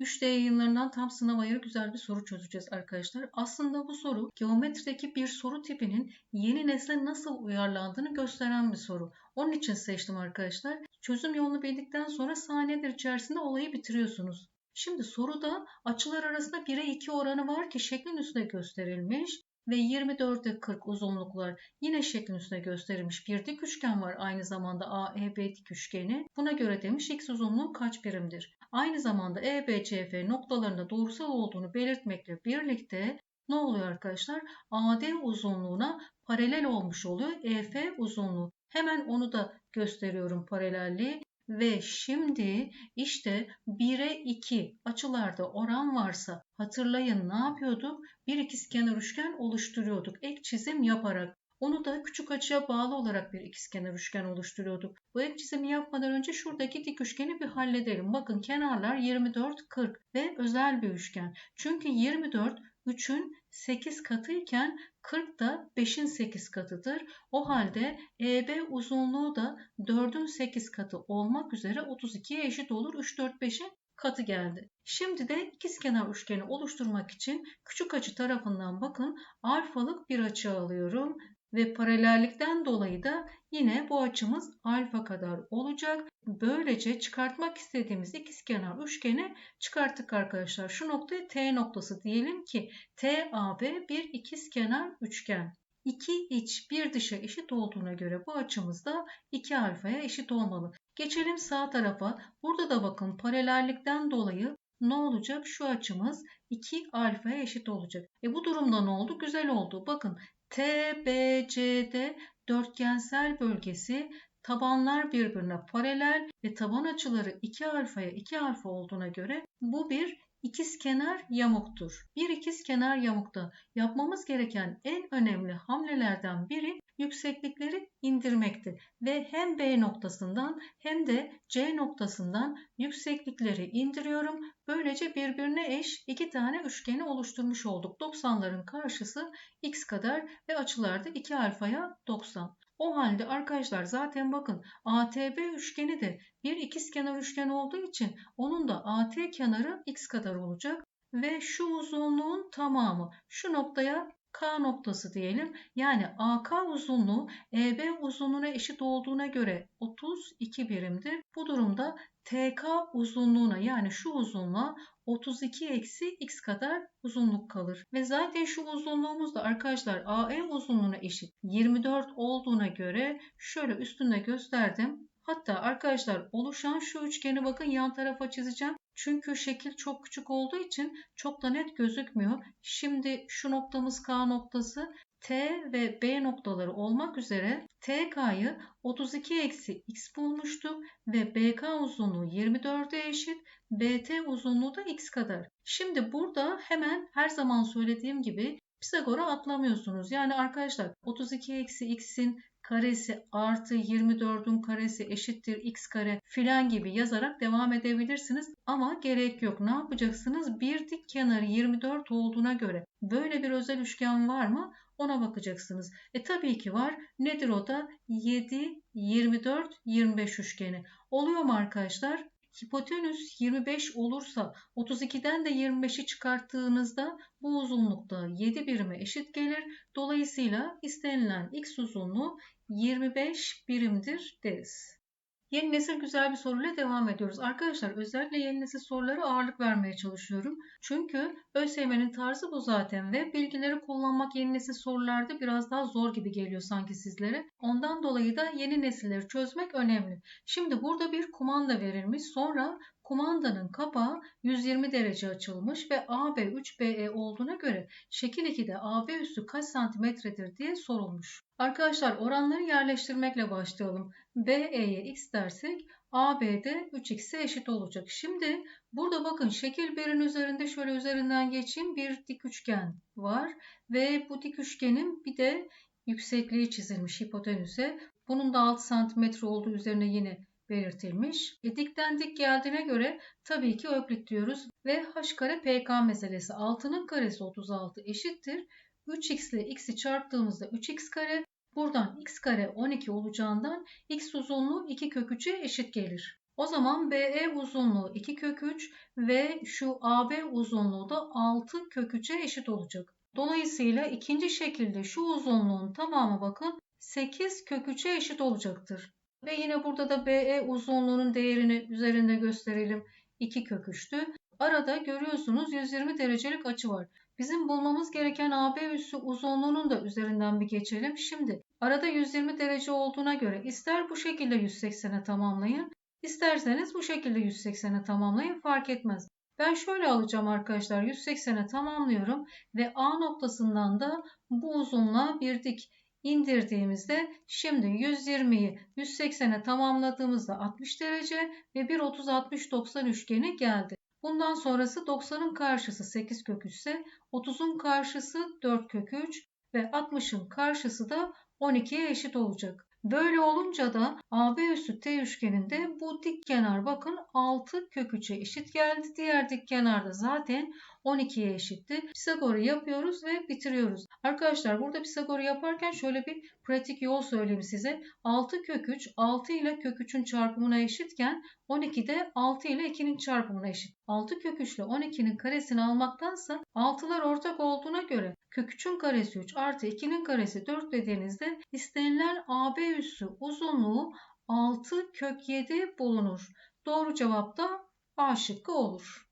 3D yayınlarından tam sınav ayarı güzel bir soru çözeceğiz arkadaşlar. Aslında bu soru geometrideki bir soru tipinin yeni nesle nasıl uyarlandığını gösteren bir soru. Onun için seçtim arkadaşlar. Çözüm yolunu bildikten sonra saniyeler içerisinde olayı bitiriyorsunuz. Şimdi soruda açılar arasında 1'e 2 oranı var ki şeklin üstünde gösterilmiş ve 24'e 40 uzunluklar yine şeklin üstüne gösterilmiş bir dik üçgen var aynı zamanda AEB dik üçgeni. Buna göre demiş x uzunluğu kaç birimdir? Aynı zamanda EBCF noktalarında doğrusal olduğunu belirtmekle birlikte ne oluyor arkadaşlar? AD uzunluğuna paralel olmuş oluyor EF uzunluğu. Hemen onu da gösteriyorum paralelliği. Ve şimdi işte 1'e 2 açılarda oran varsa hatırlayın ne yapıyorduk? Bir ikizkenar üçgen oluşturuyorduk ek çizim yaparak. Onu da küçük açıya bağlı olarak bir ikizkenar üçgen oluşturuyorduk. Bu ek çizimi yapmadan önce şuradaki dik üçgeni bir halledelim. Bakın kenarlar 24, 40 ve özel bir üçgen. Çünkü 24 3'ün 8 katı iken 40 da 5'in 8 katıdır. O halde EB uzunluğu da 4'ün 8 katı olmak üzere 32'ye eşit olur. 3, 4, 5'in katı geldi. Şimdi de ikizkenar üçgeni oluşturmak için küçük açı tarafından bakın alfalık bir açı alıyorum ve paralellikten dolayı da yine bu açımız alfa kadar olacak. Böylece çıkartmak istediğimiz ikizkenar üçgeni çıkarttık arkadaşlar. Şu noktayı T noktası diyelim ki TAB bir ikizkenar üçgen. İki iç bir dışa eşit olduğuna göre bu açımız da 2 alfaya eşit olmalı. Geçelim sağ tarafa. Burada da bakın paralellikten dolayı ne olacak? Şu açımız 2 alfaya eşit olacak. E bu durumda ne oldu? Güzel oldu. Bakın TBCD dörtgensel bölgesi tabanlar birbirine paralel ve taban açıları 2 alfaya 2 alfa olduğuna göre bu bir ikizkenar yamuktur. Bir ikizkenar yamukta yapmamız gereken en önemli hamlelerden biri yükseklikleri indirmekti ve hem B noktasından hem de C noktasından yükseklikleri indiriyorum. Böylece birbirine eş iki tane üçgeni oluşturmuş olduk. 90'ların karşısı x kadar ve açılarda 2 alfaya 90. O halde arkadaşlar zaten bakın ATB üçgeni de bir ikizkenar üçgen olduğu için onun da AT kenarı x kadar olacak ve şu uzunluğun tamamı şu noktaya K noktası diyelim. Yani AK uzunluğu EB uzunluğuna eşit olduğuna göre 32 birimdir. Bu durumda TK uzunluğuna yani şu uzunluğa 32 eksi x kadar uzunluk kalır. Ve zaten şu uzunluğumuz da arkadaşlar AE uzunluğuna eşit 24 olduğuna göre şöyle üstünde gösterdim. Hatta arkadaşlar oluşan şu üçgeni bakın yan tarafa çizeceğim. Çünkü şekil çok küçük olduğu için çok da net gözükmüyor. Şimdi şu noktamız K noktası T ve B noktaları olmak üzere TK'yı 32 eksi x bulmuştuk ve BK uzunluğu 24'e eşit, BT uzunluğu da x kadar. Şimdi burada hemen her zaman söylediğim gibi Pisagor'a atlamıyorsunuz. Yani arkadaşlar 32 eksi x'in karesi artı 24'ün karesi eşittir x kare filan gibi yazarak devam edebilirsiniz. Ama gerek yok. Ne yapacaksınız? Bir dik kenarı 24 olduğuna göre böyle bir özel üçgen var mı? Ona bakacaksınız. E tabii ki var. Nedir o da? 7, 24, 25 üçgeni. Oluyor mu arkadaşlar? Hipotenüs 25 olursa 32'den de 25'i çıkarttığınızda bu uzunlukta 7 birime eşit gelir. Dolayısıyla istenilen x uzunluğu 25 birimdir deriz. Yeni nesil güzel bir soruyla devam ediyoruz. Arkadaşlar özellikle yeni nesil sorulara ağırlık vermeye çalışıyorum. Çünkü ÖSYM'nin tarzı bu zaten ve bilgileri kullanmak yeni nesil sorularda biraz daha zor gibi geliyor sanki sizlere. Ondan dolayı da yeni nesilleri çözmek önemli. Şimdi burada bir kumanda verilmiş. Sonra kumandanın kapağı 120 derece açılmış ve AB 3BE olduğuna göre şekil 2'de AB üssü kaç santimetredir diye sorulmuş. Arkadaşlar oranları yerleştirmekle başlayalım. BE'ye x dersek AB'de 3x'e eşit olacak. Şimdi burada bakın şekil 1'in üzerinde şöyle üzerinden geçeyim bir dik üçgen var ve bu dik üçgenin bir de yüksekliği çizilmiş hipotenüse. Bunun da 6 cm olduğu üzerine yine belirtilmiş. E, dikten dik geldiğine göre tabii ki öklit diyoruz ve h kare pk meselesi 6'nın karesi 36 eşittir. 3x ile x'i çarptığımızda 3x kare Buradan x kare 12 olacağından x uzunluğu 2 kök 3'e eşit gelir. O zaman BE uzunluğu 2 kök 3 ve şu AB uzunluğu da 6 kök 3'e eşit olacak. Dolayısıyla ikinci şekilde şu uzunluğun tamamı bakın 8 kök 3'e eşit olacaktır. Ve yine burada da BE uzunluğunun değerini üzerinde gösterelim. 2 kök 3'tü. Arada görüyorsunuz 120 derecelik açı var. Bizim bulmamız gereken AB üssü uzunluğunun da üzerinden bir geçelim. Şimdi arada 120 derece olduğuna göre ister bu şekilde 180'e tamamlayın, isterseniz bu şekilde 180'e tamamlayın fark etmez. Ben şöyle alacağım arkadaşlar 180'e tamamlıyorum ve A noktasından da bu uzunluğa bir dik indirdiğimizde şimdi 120'yi 180'e tamamladığımızda 60 derece ve bir 30-60-90 üçgeni geldi. Bundan sonrası 90'ın karşısı 8 kök 3 ise 30'un karşısı 4 kök 3 ve 60'ın karşısı da 12'ye eşit olacak. Böyle olunca da AB üssü T üçgeninde bu dik kenar bakın 6 kök 3'e eşit geldi. Diğer dik kenar da zaten 12'ye eşitti. Pisagor'u yapıyoruz ve bitiriyoruz. Arkadaşlar burada Pisagor'u yaparken şöyle bir pratik yol söyleyeyim size. 6 kök 3 6 ile kök 3'ün çarpımına eşitken 12 de 6 ile 2'nin çarpımına eşit. 6 kök 3 ile 12'nin karesini almaktansa 6'lar ortak olduğuna göre kök 3'ün karesi 3 artı 2'nin karesi 4 dediğinizde istenilen AB üssü uzunluğu 6 kök 7 bulunur. Doğru cevap da A şıkkı olur.